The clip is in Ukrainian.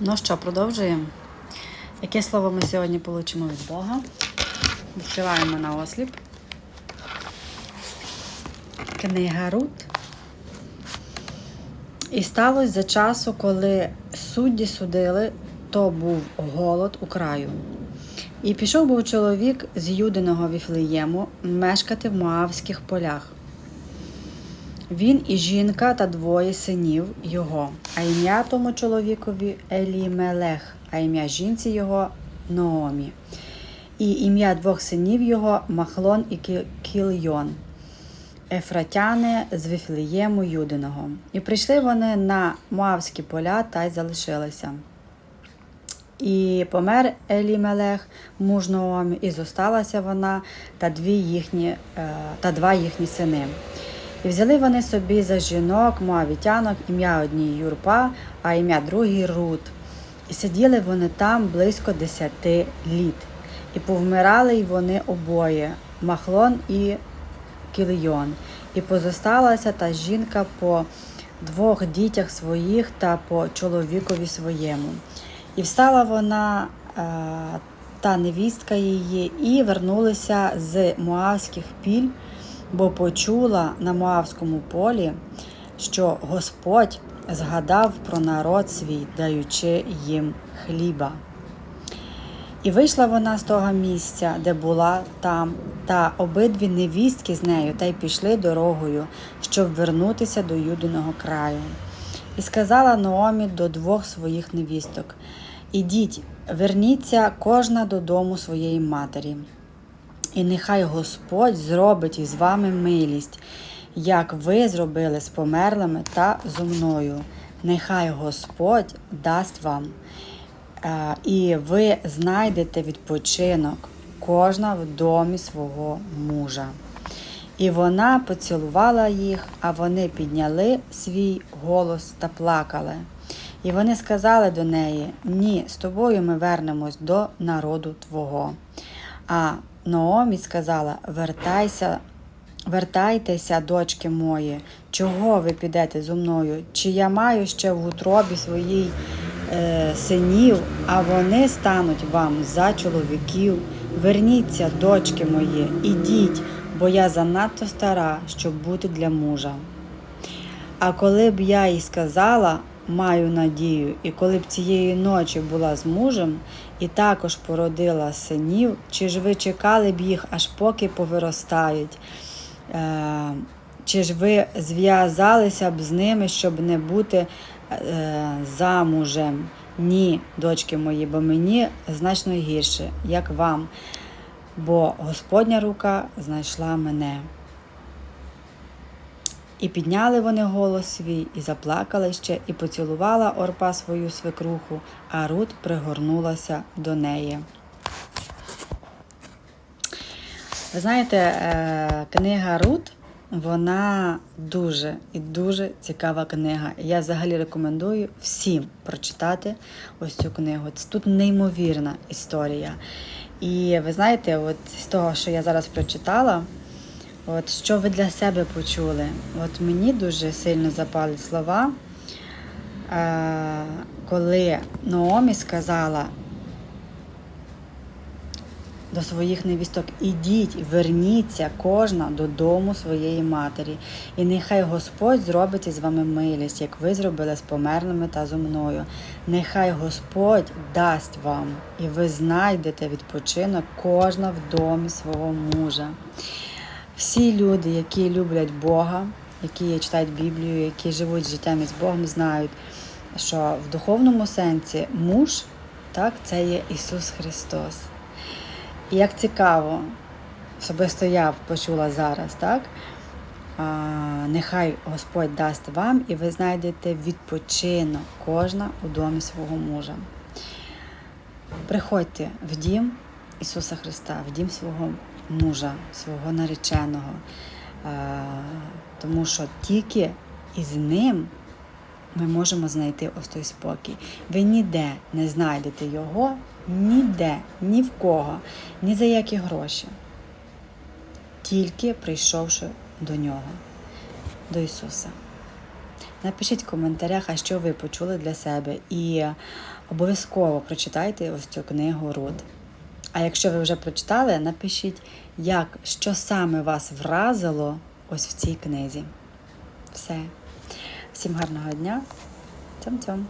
Ну що, продовжуємо. Яке слово ми сьогодні получимо від Бога? Відкриваємо на осліп. Книга Рут. І сталося за часу, коли судді судили, то був голод у краю. І пішов був чоловік з Юдиного Віфлеєму мешкати в Моавських полях. Він і жінка та двоє синів його, а ім'я тому чоловікові Елімелех, а ім'я жінці його Наомі. І ім'я двох синів його Махлон і Кільйон, Ефратяни з Віфлеєму Юдиного. І прийшли вони на Моавські поля та й залишилися. І помер Елімелех, муж Наомі, і зосталася вона та, дві їхні, е, та два їхні сини. І взяли вони собі за жінок, моавітянок, ім'я одній Юрпа, а ім'я другій Рут. І сиділи вони там близько десяти літ. І повмирали й вони обоє Махлон і Кілйон. І позосталася та жінка по двох дітях своїх та по чоловікові своєму. І встала вона е, та невістка її, і вернулися з Моавських піль, бо почула на Моавському полі, що Господь згадав про народ свій, даючи їм хліба. І вийшла вона з того місця, де була там, та обидві невістки з нею, та й пішли дорогою, щоб вернутися до Юдиного краю. І сказала Наомі до двох своїх невісток: Ідіть, верніться кожна додому своєї матері. І нехай Господь зробить із вами милість, як ви зробили з померлими та зо мною. Нехай Господь дасть вам, е, і ви знайдете відпочинок, кожна в домі свого мужа. І вона поцілувала їх, а вони підняли свій голос та плакали. І вони сказали до неї: Ні, з тобою ми вернемось до народу Твого. А Наомі сказала: Вертайся, вертайтеся, дочки мої, чого ви підете зо мною? Чи я маю ще в утробі своїй е, синів, а вони стануть вам за чоловіків? Верніться, дочки мої, ідіть, бо я занадто стара, щоб бути для мужа. А коли б я їй сказала, маю надію, і коли б цієї ночі була з мужем і також породила синів, чи ж ви чекали б їх, аж поки повиростають? Е, чи ж ви зв'язалися б з ними, щоб не бути е, замужем? Ні, дочки мої, бо мені значно гірше, як вам, бо Господня рука знайшла мене. І підняли вони голос свій, і заплакали ще, і поцілувала орпа свою свекруху, а Рут пригорнулася до неї. Ви знаєте, е, книга Рут, вона дуже і дуже цікава книга. Я взагалі рекомендую всім прочитати ось цю книгу. Це тут неймовірна історія. І ви знаєте, от з того, що я зараз прочитала, От що ви для себе почули? От мені дуже сильно запали слова, е, коли Наомі сказала до своїх невісток: ідіть, верніться кожна додому своєї матері, і нехай Господь зробить із вами милість, як ви зробили з померлими та зо мною. Нехай Господь дасть вам, і ви знайдете відпочинок кожна в домі свого мужа. Всі люди, які люблять Бога, які читають Біблію, які живуть життям із Богом, знають, що в духовному сенсі муж так, це є Ісус Христос. І як цікаво, особисто я почула зараз, так? А, нехай Господь дасть вам, і ви знайдете відпочинок кожна у домі свого мужа. Приходьте в дім Ісуса Христа, в дім свого мужа, свого нареченого. Е, Тому що тільки із ним ми можемо знайти ось той спокій. Ви ніде не знайдете його, ніде, ні в кого, ні за які гроші. Тільки прийшовши до нього, до Ісуса. Напишіть в коментарях, а що ви почули для себе. І обов'язково прочитайте ось цю книгу Руд. А якщо ви вже прочитали, напишіть, як, що саме вас вразило ось в цій книзі. Все. Всім гарного дня. Цьом-цьом.